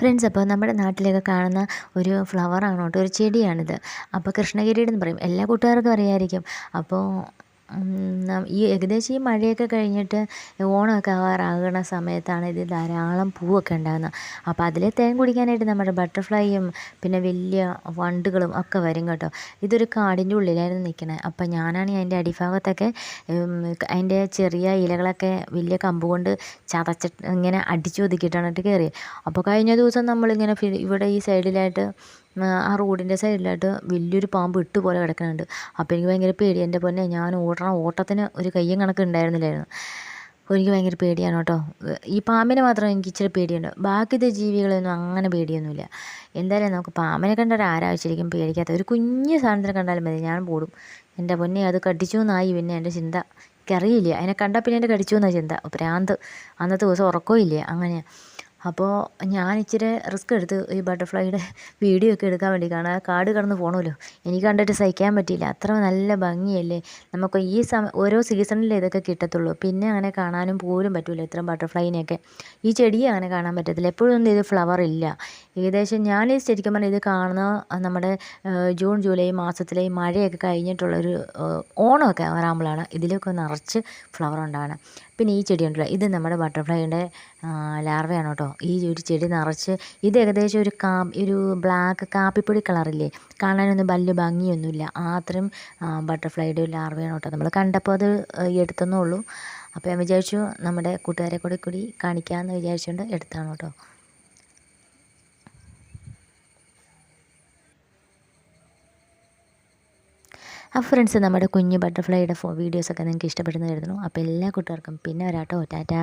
Friends അപ്പോൾ നമ്മുടെ നാട്ടിലൊക്കെ കാണുന്ന ഒരു ഫ്ലവറാണ് കേട്ടോ ഒരു ചെടിയാണിത്. അപ്പോൾ കൃഷ്ണഗിരിയുടെ എന്ന് പറയും. എല്ലാ കൂട്ടുകാർക്കും അറിയാമായിരിക്കും അപ്പോൾ ഈ ഏകദേശം ഈ മഴയൊക്കെ കഴിഞ്ഞിട്ട് ഓണമൊക്കെ ആവാറാകുന്ന സമയത്താണ് ഇത് ധാരാളം പൂവൊക്കെ ഉണ്ടാകുന്നത്. അപ്പോൾ അതിലെ തേൻ കുടിക്കാനായിട്ട് നമ്മുടെ ബട്ടർഫ്ലൈയും പിന്നെ വലിയ വണ്ടുകളും ഒക്കെ വരും കേട്ടോ. ഇതൊരു കാടിന്റെ ഉള്ളിലായിരുന്നു നിൽക്കുന്നത് അപ്പോൾ ഞാനാണ് അതിന്റെ അടിഭാഗത്തൊക്കെ അതിന്റെ ചെറിയ ഇലകളൊക്കെ വലിയ കമ്പ് കൊണ്ട് ചതച്ചിട്ട് ഇങ്ങനെ അടിച്ചു ഒതുക്കിയിട്ടാണ് കയറിയത്. അപ്പോൾ കഴിഞ്ഞ ദിവസം നമ്മളിങ്ങനെ ഇവിടെ ഈ സൈഡിലായിട്ട് ആ റോഡിന്റെ സൈഡിലായിട്ട് വലിയൊരു പാമ്പ് ഇട്ട് പോലെ കിടക്കുന്നുണ്ട്. അപ്പോൾ എനിക്ക് ഭയങ്കര പേടി എന്റെ പൊന്നെ ഞാൻ ഓടണം ഓട്ടത്തിന് ഒരു കയ്യും കണക്ക് ഉണ്ടായിരുന്നില്ലായിരുന്നു. അപ്പോൾ എനിക്ക് ഭയങ്കര പേടിയാണ് കേട്ടോ. ഈ പാമ്പിനെ മാത്രം എനിക്ക് ഇച്ചിരി പേടിയുണ്ട്. ബാക്കിത്തെ ജീവികളൊന്നും അങ്ങനെ പേടിയൊന്നുമില്ല. എന്തായാലും നമുക്ക് പാമ്പിനെ കണ്ടാൽ ആരാവശ്യമായിരിക്കും പേടിക്കാത്ത. ഒരു കുഞ്ഞു സാധനത്തിനെ കണ്ടാലും മതി. ഞാൻ പോടും. എന്റെ പൊന്നെ അത് കടിച്ചു എന്നായി പിന്നെ എന്റെ ചിന്ത. എനിക്കറിയില്ല. അതിനെ കണ്ടാൽ പിന്നെ എന്റെ കടിച്ചു എന്നാണ് ചിന്ത. ഭ്രാന്ത് അന്നത്തെ ദിവസം ഉറക്കവും ഇല്ല. അങ്ങനെ അപ്പോൾ ഞാൻ ഇച്ചിരി റിസ്ക് എടുത്ത് ഈ ബട്ടർഫ്ലൈയുടെ വീഡിയോ ഒക്കെ എടുക്കാൻ വേണ്ടി കാരണം ആ കാട് കടന്ന് പോകണമല്ലോ എനിക്ക് കണ്ടിട്ട് സഹിക്കാൻ പറ്റിയില്ല. അത്ര നല്ല ഭംഗിയല്ലേ? നമുക്ക് ഈ സമയം ഓരോ സീസണിലേ ഇതൊക്കെ കിട്ടത്തുള്ളൂ. പിന്നെ അങ്ങനെ കാണാനും പോലും പറ്റില്ല ഇത്രയും ബട്ടർഫ്ലൈനെയൊക്കെ. ഈ ചെടിയെ അങ്ങനെ കാണാൻ പറ്റത്തില്ല. എപ്പോഴും ഒന്നും ഇത് ഫ്ലവർ ഇല്ല. ഏകദേശം ഞാൻ ശരിക്കും പറഞ്ഞാൽ ഇത് കാണുന്ന നമ്മുടെ ജൂൺ ജൂലൈ മാസത്തിലെ മഴയൊക്കെ കഴിഞ്ഞിട്ടുള്ളൊരു ഓണമൊക്കെ വരാമ്പോഴാണ് ഇതിലൊക്കെ നിറച്ച് ഫ്ലവർ ഉണ്ടാകണം പിന്നെ ഈ ചെടി ഉണ്ടല്ലോ ഇത് നമ്മുടെ ബട്ടർഫ്ലൈയുടെ ലാർവയാണ് കേട്ടോ. ഈ ഒരു ചെടി നിറച്ച് ഇത് ഏകദേശം ഒരു കാ ഒരു ബ്ലാക്ക് കാപ്പിപ്പൊടി കളറില്ലേ കാണാനൊന്നും വലിയ ഭംഗിയൊന്നുമില്ല. ആത്രയും ബട്ടർഫ്ലൈയുടെ ലാർവയാണ് കേട്ടോ. നമ്മൾ കണ്ടപ്പോൾ അത് എടുത്തെന്നേ ഉള്ളൂ. അപ്പോൾ ഞാൻ വിചാരിച്ചു നമ്മുടെ കൂട്ടുകാരെ കൂടി കൂടി കാണിക്കാമെന്ന് വിചാരിച്ചുകൊണ്ട് എടുത്താണ് കേട്ടോ. അപ്പോൾ ഫ്രണ്ട്സ് നമ്മുടെ കുഞ്ഞ് ബട്ടർഫ്ലൈയുടെ വീഡിയോസൊക്കെ നിങ്ങൾക്ക് ഇഷ്ടപ്പെടുന്നു കരുതുന്നു. അപ്പോൾ എല്ലാ കൂട്ടുകാർക്കും പിന്നെ വരാട്ടോ. ടാറ്റാ.